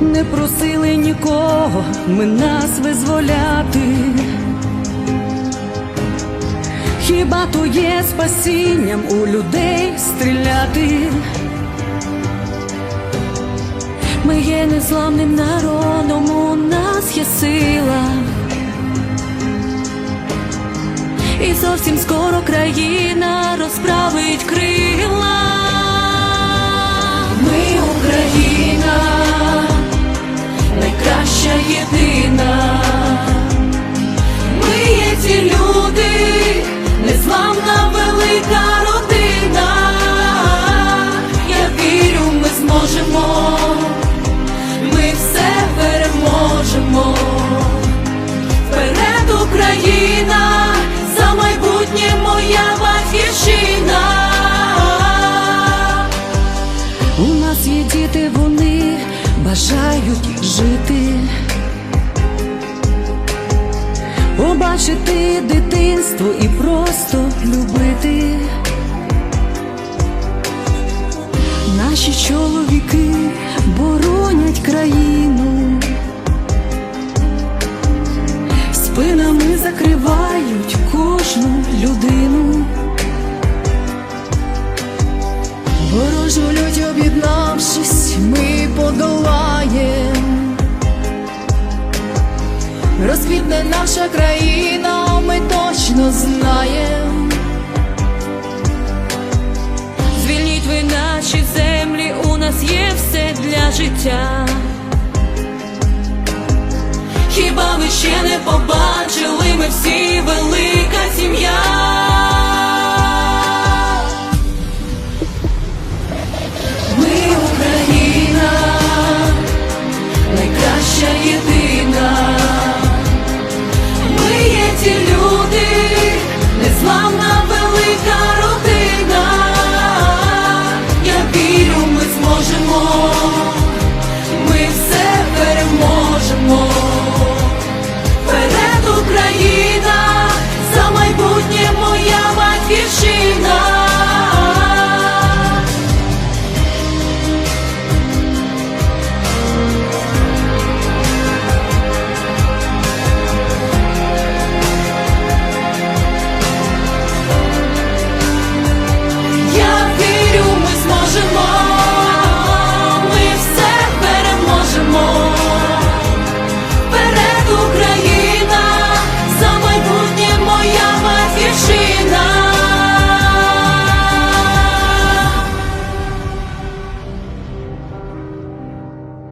Не просили нікого ми нас визволяти. Хіба то є спасінням у людей стріляти? Ми є незламним народом, у нас є сила. І зовсім скоро країна розправить крила. Бажають жити. Побачити дитинство і просто любити. Наші чоловіки боронять країну, спинами закривають кожну людину. Ворожу лють об'єднавшись, Розквітне наша країна, ми точно знаєм. Звільніть ви наші землі, у нас є все для життя. Хіба ви ще не побачили, ми всі велика сім'я.